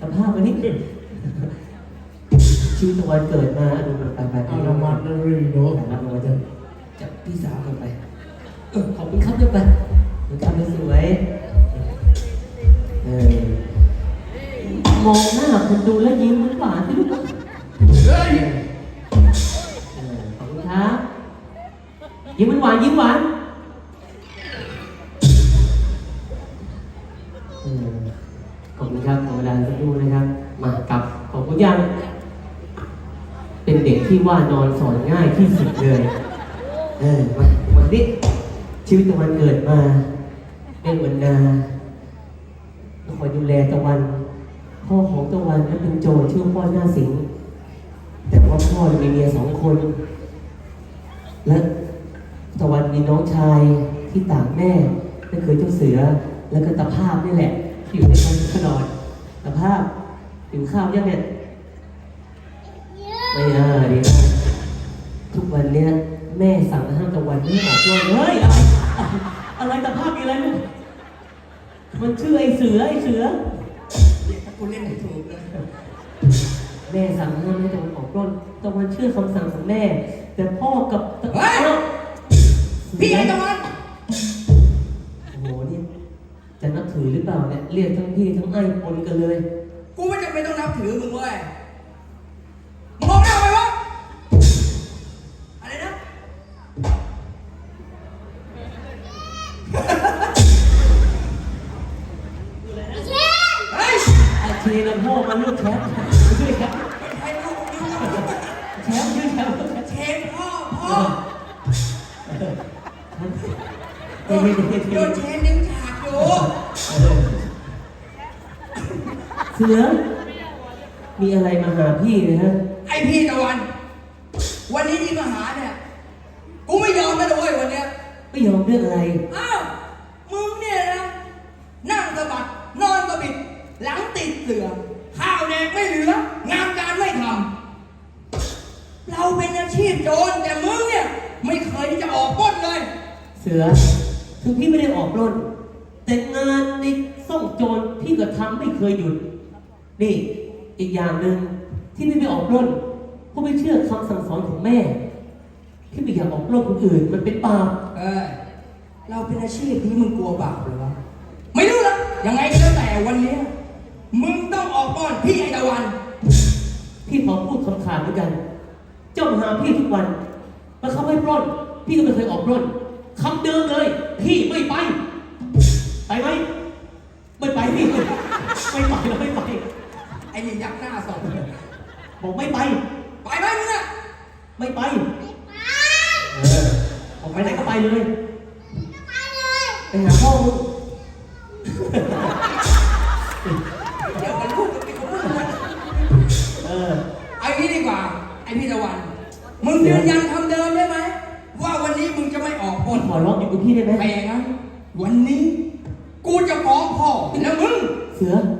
สภาพวันนี้ชีวิตตะวันเกิดมาดูไปไปไปอารามันนารีโนแต่รับมาจะจับพี่สาวกันไปเออขอบคุณครับด้วยไปขอบคุณครับสวยเออมองหน้าคนดูแล้วยิ้มหวานๆสิลูกเฮ้ยเออขอบคุณครับยิ้มหวานๆยิ้มหวานเออ ขอบคุณครับขอเวลาสักครู่นะครับ มากับขอบคุณยัง เป็นเด็กที่ว่านอนสอนง่ายที่สุดเลย เออมาวันนี้ชีวิตตะวันเกิดมาเป็นเหมือนนาคอยดูแลตะวัน พ่อของตะวันนั้นเป็นโจรชื่อพ่อหน้าสิงห์แต่ว่าพ่อมีเมียสองคน และตะวันมีน้องชายที่ต่างแม่นั่นคือเจ้าเสือ แล้วก็ตะภาพนี่แหละ อยู่ในกันตลอดตะภาพหิวข้าวยังเนี่ยไม่น่าดีมากทุกวันเนี้ยแม่สั่งห้ามตะวันไม่ให้ออกด้วยเฮ้ยอะไรอะไรตะภาพมีอะไรลูกมันชื่อไอ้เสือไอ้เสือถ้ากูเล่นไม่ถูกเลยแม่สั่งห้ามให้ตะวันออกปล้นตะวันเชื่อคำสั่งของแม่ แต่พ่อกับตะเฮ้ยเอ้าพี่ไอ้ตะวันโอ้โหเนี่ย จะนับถือหรือเปล่าเนี่ยเรียกทั้งพี่ทั้งไอ้ปนกันเลย กูไม่จำเป็นต้องนับถือมึงเว้ยมึงมองหน้าไปวะ อะไรนะ เฮ้ยไอ้เชนกับพ่อมันลูกแคปชื่อแคปใครรู้มึงแคปชื่อแคปเชนพ่อพ่อใจเย็นใจเย็นใจโดเย็นนเชนดึงฉากอยู่ เสือ มีอะไรมาหาพี่เลยฮะ ไอพี่ตะวัน วันนี้ที่มาหาเนี่ย กูไม่ยอมนะเว้ยวันเนี้ย ไม่ยอมเรื่องอะไร อ้าว มึงเนี่ยนะ นั่งสะบัด นอนสะบิด หลังติดเสือ ข้าวแดงไม่เหลือ งานการไม่ทำ เราเป็นอาชีพโจรแต่มึงเนี่ย ไม่เคยที่จะออกปล้นเลย เสือ ถึงพี่ไม่ได้ออกปล้น แต่งานในซ่องโจรพี่ก็ทำไม่เคยหยุด นี่อีกอย่างหนึ่งที่พี่ไม่ออกปล้นเพราะไม่เชื่อคำสั่งสอนของแม่ ที่ไม่อยากออกปล้นคนอื่น มันเป็นบาปเออเราเป็นอาชีพนี้มึงกลัวบาปหรือวะไม่รู้นะยังไงก็แล้วแต่วันเนี้ยมึงต้องออกปล้อนพี่ไอตะวัน พี่ขอพูดคำขาดเหมือนกัน เจ้ามาหาพี่ทุกวันมาเขาไม่ปล้น พี่ก็ไม่เคยออกปล้นคำเดิมเลย พี่ไม่ไป ไปไหมไม่ไปพี่ไม่ไปแล้วไม่ไปไอ้นี่ยักหน้าสองบอกไม่ไป ไปไหมมึงอะไม่ไปเออออกไปไหนก็ไปเลยไปหาพ่อมึงเดี๋ยวมันลูกกันไปกับมึงนะเออเอาอย่างนี้ดีกว่า ไอพี่ตะวัน มึงยืนยันคำเดิมได้ไหมว่าวันนี้มึงจะไม่ออกปล้พี่นขอร้องอยู่กับพี่ได้ไหมไม่อย่างนั้นวันนี้ กู